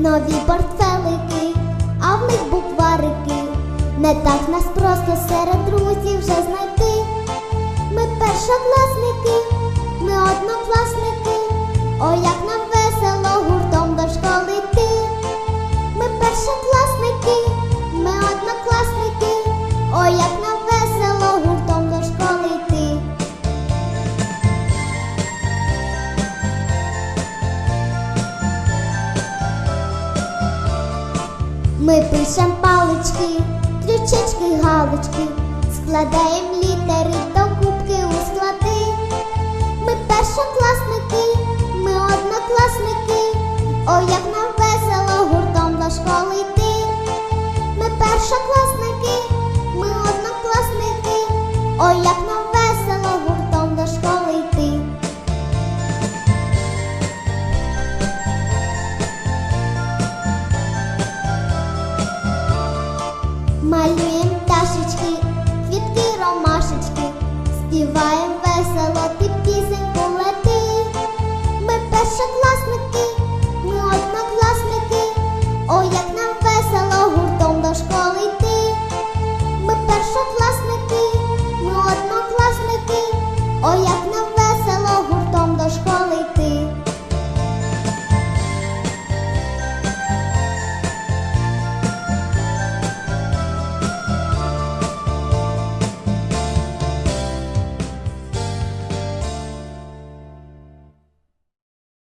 нові портфелики, а в них букварики. Не так нас просто серед друзів вже знайти. Ми першокласники, ми однокласники. о як Ми пишем палички, крючечки, галочки, складаємо літери до кубки у склади. Ми першокласники, ми однокласники. Ой, як нам весело гуртом до школи йти. Ми першокласники, Малюєм пташечки, квітки, ромашечки, співаєм весело, ти